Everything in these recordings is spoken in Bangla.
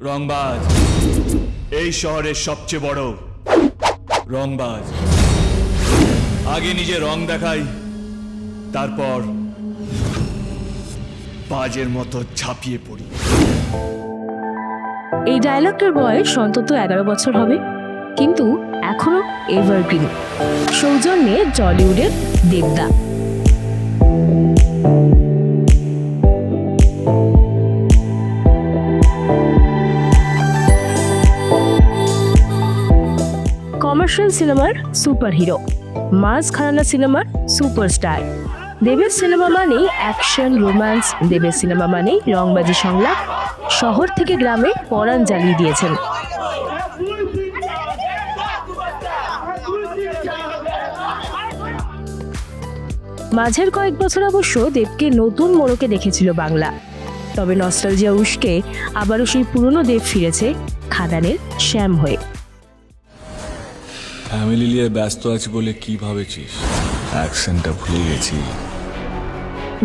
রংবাজ। এই শহরের সবচেয়ে বড় রংবাজ। আগে নিজে রং দেখাই, তারপর বাজের মতো ঝাঁপিয়ে পড়ি। এই ডায়লগটার বয়স অন্তত এগারো বছর হবে, কিন্তু এখনও এভারগ্রিন সৌজন্যে জলিউডের দেবদা। কমার্শিয়াল সিনেমার সুপারহিরো মাস খারানা সিনেমার সুপারস্টার দেবের সিনেমা মানেই অ্যাকশন রোম্যান্স দেবের সিনেমা মানেই রংবাজি সংলাপ, শহর থেকে গ্রামে পরাণ জ্বালিয়ে দিয়েছেন। মাঝের কয়েক বছর অবশ্য দেবকে নতুন মোড়কে দেখেছিল বাংলা। তবে নস্টালজিয়া উস্কে আবারও সেই পুরনো দেব ফিরেছে খাদানের শ্যাম হয়ে। ফ্যামিলি নিয়ে ব্যস্ত আছি বলে কি ভাবেছিস? অ্যাকশনটা ভুলে গেছি।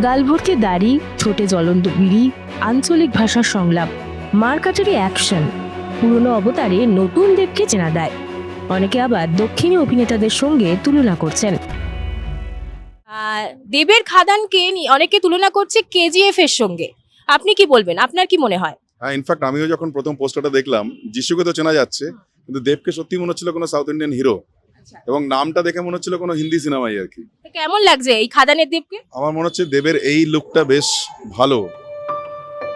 গাল ভর্তি দাড়ি ছোটে জ্বলন্ত বিড়ি আঞ্চলিক ভাষার সংলাপ মারকাটারি অ্যাকশন পুরনো অবতারে নতুন দেবকে চেনা দেয়। অনেকে আবার দক্ষিণী অভিনেতাদের সঙ্গে তুলনা করছেন। দেবের খাদানকে নি- অনেকে তুলনা করছে কেজিএফ এর সঙ্গে। আপনি কি বলবেন? আপনার কি মনে হয়? হ্যাঁ ইনফ্যাক্ট আমিও যখন প্রথম পোস্টারটা দেখলাম যিশুকে তো চেনা যাচ্ছে কিন্তু দেবকে সত্যি মনে হচ্ছিল কোনো সাউথ ইন্ডিয়ান হিরো এবং নামটা দেখে মনে হচ্ছিল কোনো হিন্দি সিনেমাই আর কি। কেমন লাগছে এই খাদানের দেবকে? আমার মনে হচ্ছে দেবের এই লুকটা বেশ ভালো।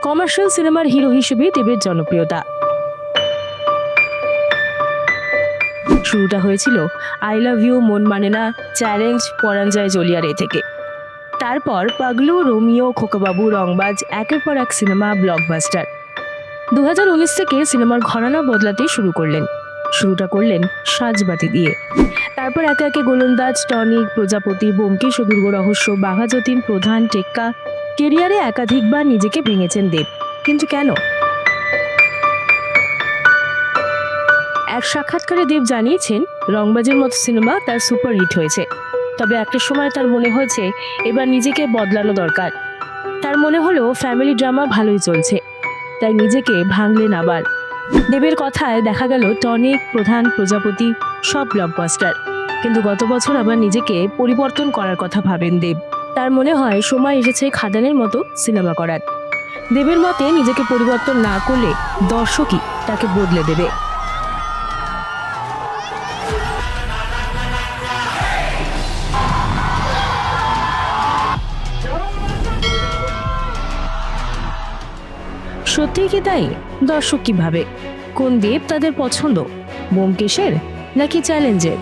কমার্শিয়াল সিনেমার হিরো হিসেবে দেবের জনপ্রিয়তা। শুরুটা হয়েছিল আই লাভ ইউ মন মানে না চ্যালেঞ্জ পরাঞ্জয় জলিয়ারে থেকে। তারপর পাগলু রোমিও খোকাবাবু রংবাজ একের পর এক সিনেমা ব্লকবাস্টার দু হাজার উনিশ থেকে সিনেমার ঘরানা বদলাতে শুরু করলেন। শুরুটা করলেন সাজবাতি দিয়ে। তারপর একে একে গোলন্দাজ, টনিক, প্রজাপতি বোমকেশ দুর্গ রহস্য, বাঘাযতীন, প্রধান, টেক্কা, কেরিয়ারে একাধিকবার নিজেকে ভেঙেছেন দেব। কিন্তু কেন? এক সাক্ষাৎকারে দেব জানিয়েছেন, রংবাজের মতো সিনেমা তার সুপারহিট হয়েছে। তবে একটা সময় তার মনে হয়েছে, এবার নিজেকে বদলানো দরকার। তার মনে হলো, ফ্যামিলি ড্রামা ভালোই চলছে। তাই নিজেকে ভাঙলেন আবার। দেবের কথায় দেখা গেল টনিক প্রধান, প্রজাপতি, সব ব্লকবাস্টার কিন্তু গত বছর আবার নিজেকে পরিবর্তন করার কথা ভাবেন দেব। তার মনে হয় সময় এসেছে খাদানের মতো সিনেমা করার। দেবের মতে নিজেকে পরিবর্তন না করলে দর্শকই তাকে বদলে দেবে। সত্যিই কি তাই? দর্শক কি ভাবে কোন দেব তাদের পছন্দ? বোমকেশের নাকি চ্যালেঞ্জের?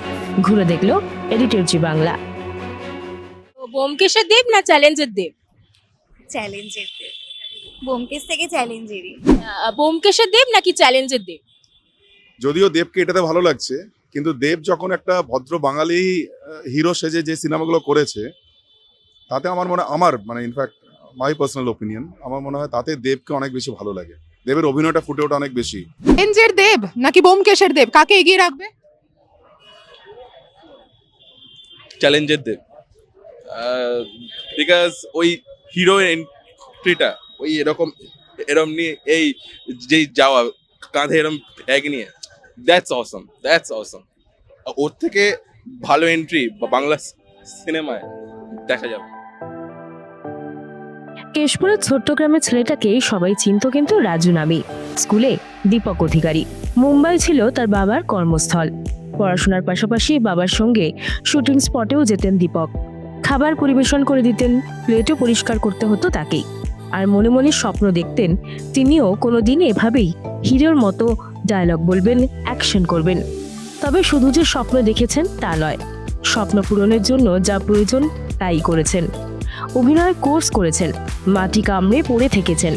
ঘুরে দেখল এডিটর জি বাংলা। বোমকেশের দেব না চ্যালেঞ্জের দেব? চ্যালেঞ্জের বোমকেস থেকে চ্যালেঞ্জেরই। বোমকেশের দেব নাকি চ্যালেঞ্জের দেব? যদিও দেবকে এটাতে ভালো লাগছে কিন্তু দেব যখন একটা ভদ্র বাঙালি হিরো সেজে যে সিনেমাগুলো করেছে তাতে আমার মনে আমার মানে ইনফ্যাক্ট মাই পার্সোনাল ওপিনিয়ন আমার মনে হয় তাতে দেবকে অনেক বেশি ভালো লাগে। দেবের অভিনয়টা ফুটে ওঠে অনেক বেশি। চ্যালেঞ্জের দেব নাকি বোমকেশের দেব? কাকে এগিয়ে রাখবে? চ্যালেঞ্জের দেব। বিকজ ওই হিরো এন্ট্রিটা ওই এরকম এরম নিয়ে এই যেই যাওয়া কাঁধে এরম ব্যাগ নিয়ে দ্যাটস অসম দ্যাটস অসম ওর থেকে ভালো এন্ট্রি বাংলা সিনেমায় দেখা যাবে। কেশপুরের ছোট্ট গ্রামের ছেলেটাকে সবাই চিনত কিন্তু রাজু নামে। স্কুলে দীপক অধিকারী। মুম্বাই ছিল তার বাবার কর্মস্থল। পড়াশোনার পাশাপাশি বাবার সঙ্গে শুটিং স্পটেও যেতেন দীপক। খাবার পরিবেশন করে দিতেন, প্লেটও পরিষ্কার করতে হতো তাকেই আর মনে মনে স্বপ্ন দেখতেন, তিনিও কোনো দিন এভাবেই হিরোর মতো ডায়লগ বলবেন অ্যাকশন করবেন। তবে শুধু যে স্বপ্ন দেখেছেন তা নয়, স্বপ্ন পূরণের জন্য যা প্রয়োজন তাই করেছেন। অভিনয় কোর্স করেছেন। মাটি কামড়ে পড়ে থেকেছেন।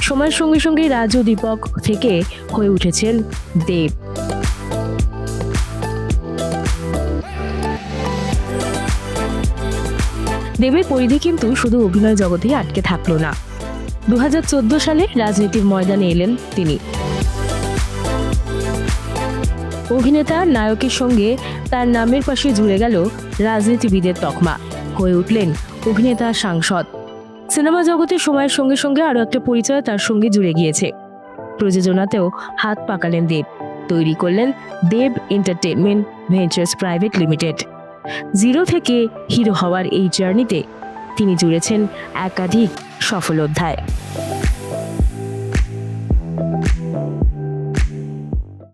সময়ের সঙ্গে সঙ্গে রাজু দীপক থেকে হয়ে উঠেছেন দেব। দেবের পরিধি কিন্তু শুধু অভিনয় জগতেই আটকে থাকল না। দু হাজার চোদ্দ সালে রাজনীতির ময়দানে এলেন তিনি। অভিনেতা নায়কের সঙ্গে তার নামের পাশে জুড়ে গেল রাজনীতিবিদের তকমা। হয়ে উঠলেন অভিনেতা, সাংসদ। সিনেমা জগতে সময়ের সঙ্গে সঙ্গে আরও একটা পরিচয় তার সঙ্গে জুড়ে গিয়েছে। প্রযোজনাতেও হাত পাকালেন দেব। তৈরি করলেন Dev entertainment ventures private limited. Zero থেকে হিরো হওয়ার এই জার্নিতে তিনি জুড়েছেন একাধিক সফল অধ্যায়।